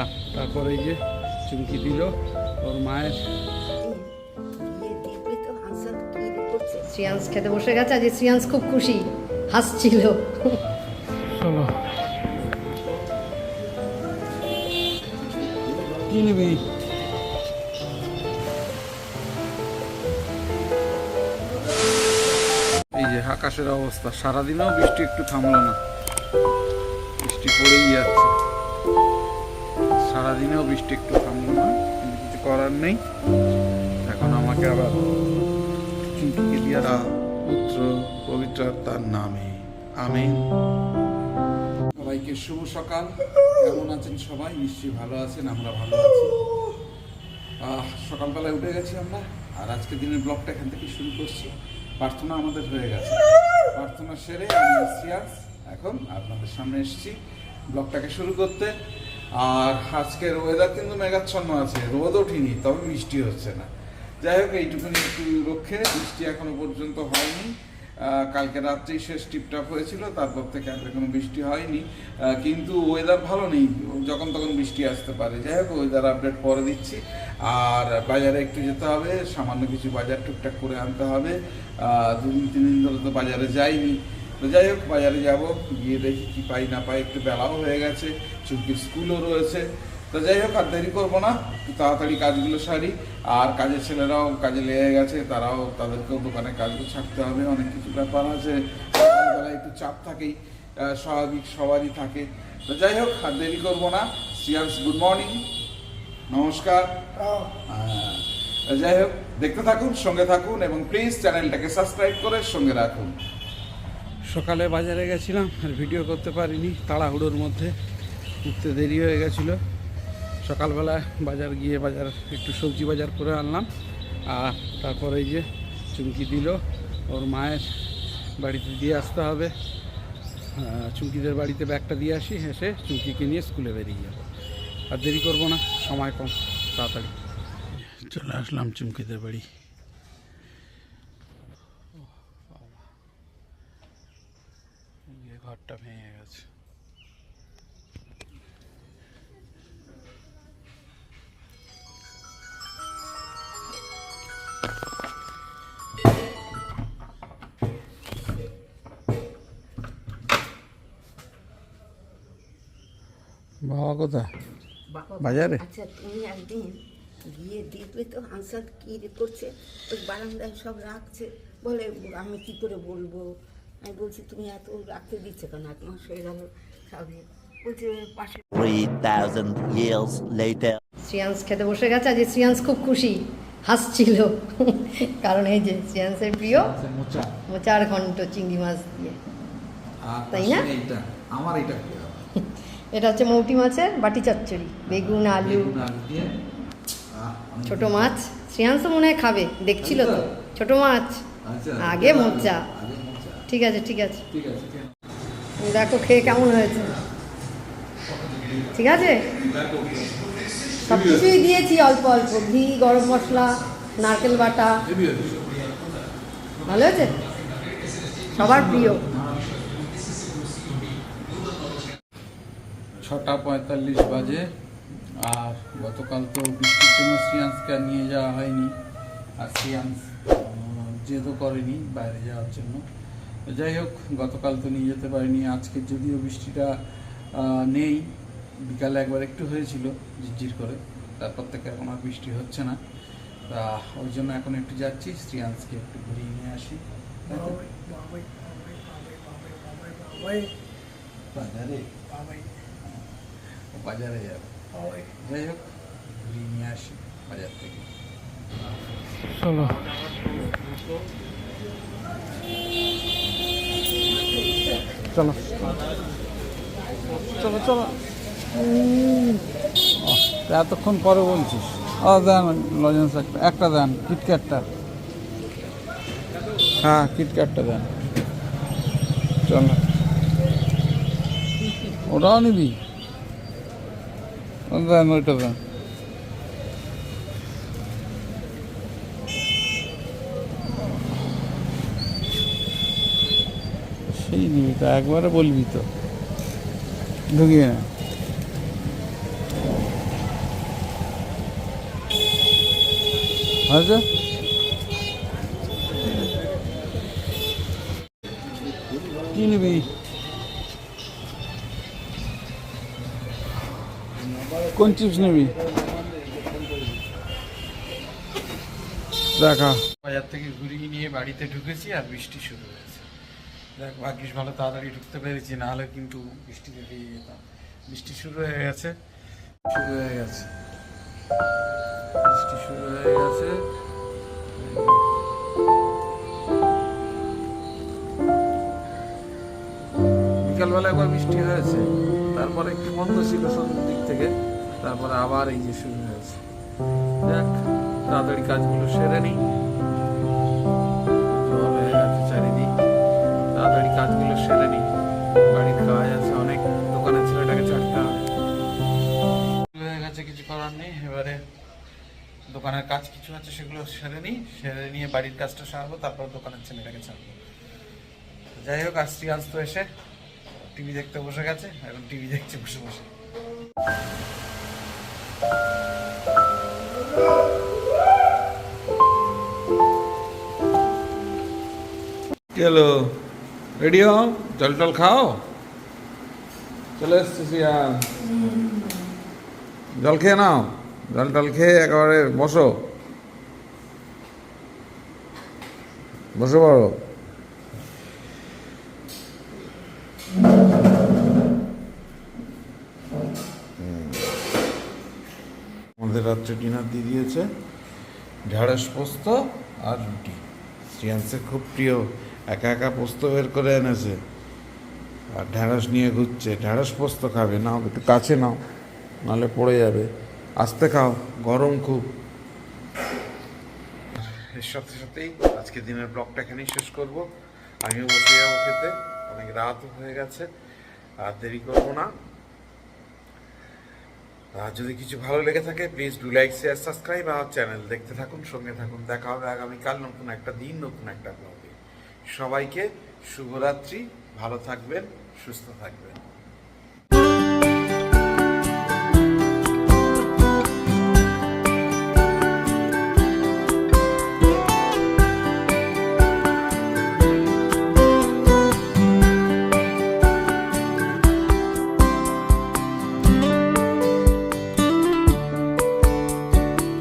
আহ, তারপরে এই যে চুমকি দিল ওর মায়ের। শ্রিয়াংস খেতে বসে গেছে আজ শ্রিয়াংস খুব খুশি হাসছিল। কি নিবি? এই যে আকাশের অবস্থা সারাদিনেও বৃষ্টি একটু থামলো না। বৃষ্টি পড়েই যাচ্ছে। সারাদিনেও বৃষ্টি একটু থামলো না, কিন্তু কিছু করার নেই। এখন আমাকে আবার চুমকিকে দিয়ারা পুত্র পবিত্র তার নামে। আমিন। সবাইকে শুভ সকাল। কেমন আছেন সবাই? নিশ্চয়ই ভালো আছেন, আমরা ভালো আছি। সকালবেলায় উঠে গেছি আমরা, আর আজকে দিনের ব্লগটা এখান থেকে শুরু করছি। প্রার্থনা আমাদের হয়ে গেছে। প্রার্থনা সেরে আমি এখন আপনাদের সামনে এসেছি ব্লগটাকে শুরু করতে। আর আজকের ওয়েদার কিন্তু মেঘাচ্ছন্ন আছে, রোদ ওঠেনি, তবে বৃষ্টি হচ্ছে না। যাই হোক, এইটুকুনি একটু রক্ষে বৃষ্টি এখনও পর্যন্ত হয়নি। কালকে রাত্রেই শেষ টিপটাপ হয়েছিল, তারপর থেকে আর কোনো বৃষ্টি হয়নি। কিন্তু ওয়েদার ভালো নেই, যখন তখন বৃষ্টি আসতে পারে। যাই হোক ওয়েদার আপডেট পরে দিচ্ছি। আর বাজারে একটু যেতে হবে, সামান্য কিছু বাজার টুকটাক করে আনতে হবে। দুদিন তিন দিন ধরে তো বাজারে যাইনি। তো যাই হোক বাজারে যাব গিয়ে দেখি কি পাই না পাই একটু বেলাও হয়ে গেছে চুমকির স্কুলও রয়েছে। তো যাই হোক আর দেরি করব না একটু তাড়াতাড়ি কাজগুলো সারি। আর কাজের ছেলেরাও কাজে লেগে গেছে তারাও তাদেরকেও দোকানে কাজগুলো ছাড়তে হবে অনেক কিছু ব্যাপার আছে। সকালবেলায় একটু চাপ থাকেই স্বাভাবিক সবারই থাকে। তো যাই হোক আর দেরি করব না। Cheers good morning. নমস্কার। আহ, যাই হোক দেখতে থাকুন সঙ্গে থাকুন এবং প্লিজ চ্যানেলটাকে সাবস্ক্রাইব করে সঙ্গে রাখুন। সকালে বাজারে গেছিলাম, আর ভিডিও করতে পারিনি, তাড়াহুড়োর মধ্যে উঠতে দেরি হয়ে গেছিল। সকালবেলা বাজার গিয়ে বাজার, একটু সবজি বাজার করে আনলাম, আর তারপরে এই যে চুমকি দিল, ওর মায়ের বাড়িতে দিয়ে আসতে হবে। চুমকিদের বাড়িতে ব্যাগটা দিয়ে আসি, এসে চুমকিকে নিয়ে স্কুলে বেরিয়ে যাব। আর দেরি করব না, সময় কম, তাড়াতাড়ি। চলে আসলাম চুমকিদের বাড়ি গিয়ে ঘরটা ভেঙে গেছে। বাবা কোথায়? বাজারে? আচ্ছা তুমি একদিন গিয়ে দেখবে তো হাঁসার কি করছে ওই বারান্দায় সব রাখছে বলে আমি কি করে বলব? আমি বলছি তুমি এত রাখতে দিচ্ছে কেন? এক মাস হয়ে গেল সবে বলছে পাশে 3,000 years later. শ্রিয়াংস খেতে বসে গেছে আজ শ্রিয়াংস খুব খুশি হাসছিল। কারণ এই যে শ্রিয়াংসের প্রিয় মোচা। মোচার ঘন্ট চিংড়ি মাছ দিয়ে। তাই না? আমার প্রিয়। এটা হচ্ছে মৌটি মাছের বাটি চচ্চড়ি বেগুন আলু। বেগুন আলু ছোট মাছ শ্রিয়াংস মনে হয় খাবে দেখছিল তো। ছোট মাছ আচ্ছা, আগে মোচা। ঠিক আছে ঠিক আছে। দেখো খেয়ে কেমন হয়েছে। ঠিক আছে? সব কিছুই দিয়েছি অল্প অল্প ঘি গরম মশলা নারকেল বাটা। ভালো হয়েছে? সবার প্রিয়। ছটা পঁয়তাল্লিশ বাজে আর গতকাল তো বৃষ্টির জন্য শ্রিয়াংসকে আর নিয়ে যাওয়া হয়নি। আর শ্রিয়াংস উম, জেদও করেনি বাইরে যাওয়ার জন্য। যাই হোক, গতকাল তো নিয়ে যেতে পারিনি, আজকে যদিও বৃষ্টিটা নেই, বিকালে একবার একটু হয়েছিল ঝিরঝির করে, তারপর থেকে এখন আর বৃষ্টি হচ্ছে না। তা ওই জন্য এখন একটু যাচ্ছি শ্রিয়াংসকে একটু ঘুরিয়ে নিয়ে আসি। বাজারে? বাজারে যাবে। যাই হোক, ঘুরিয়ে নিয়ে আসি বাজার থেকে। চলো। চলো। চলো চলো। এতক্ষণ পরে বলছিস। ও দেন লজেন্স একটা একটা দেন কিটক্যাটটা হ্যাঁ কিটক্যাটটা দেন। চলো। ওটাও নিবি? দেন, ওইটা দেন। সেই নিবি তো একবারে বলবি তো। ঢুকিয়ে না। আচ্ছা। কি নিবি? কোন চিপস নিবি? দেখা বাজার থেকে ঘুরিয়ে নিয়ে বাড়িতে ঢুকেছি আর বৃষ্টি শুরু হয়েছে। দেখ, ভাগ্যিস ভালো, তাড়াতাড়ি ঢুকতে পেরেছি, নাহলে কিন্তু বৃষ্টিতে ভিজে যেতাম। বৃষ্টি শুরু হয়ে গেছে, শুরু হয়ে গেছে। বৃষ্টি শুরু হয়ে গেছে। বিকালবেলা একবার বৃষ্টি হয়েছে, তারপরে একটু বন্ধ ছিল সন্ধ্যের দিক থেকে, তারপরে আবার এই যে শুরু হয়েছে। দেখ, তাড়াতাড়ি কাজগুলো সেরে নিই কিছু আছে সেগুলো সেরে নিই সেরে নিয়ে বাড়ির কাজটা সারবো তারপর দোকানের ছেলেটাকে ছাড়বো। যাই হোক আসছি আজ তো এসে টিভি দেখতে বসে গেছে এখন টিভি দেখছে বসে বসে। চলো রেডি হও? জল টল খাও? চলে এসছি জল খেয়ে নাও? জল টল খেয়ে একেবারে বসো। বসে পড়ো আমাদের রাত্রে ডিনার দিয়ে দিয়েছে, ঢেঁড়স পোস্ত আর রুটি। শ্রিয়াংসের খুব প্রিয়, একা একা পোস্ত বের করে এনেছে। আর ঢেঁড়স নিয়ে ঘুরছে, ঢেঁড়স পোস্ত খাবে, নাও একটু কাছে নাও, নাহলে পড়ে যাবে। আস্তে খাও, গরম খুব। এর সাথে সাথেই আজকে দিনের ব্লগটা এখানেই শেষ করব। আমিও বসে যাব খেতে অনেক রাতও হয়ে গেছে, আর দেরি করব না। আর যদি কিছু ভালো লেগে থাকে please do like share subscribe আমার চ্যানেল দেখতে থাকুন, সঙ্গে থাকুন। দেখা হবে আগামীকাল নতুন একটা দিন, নতুন একটা ব্লগে সবাইকে শুভরাত্রি, ভালো থাকবেন, সুস্থ থাকবেন।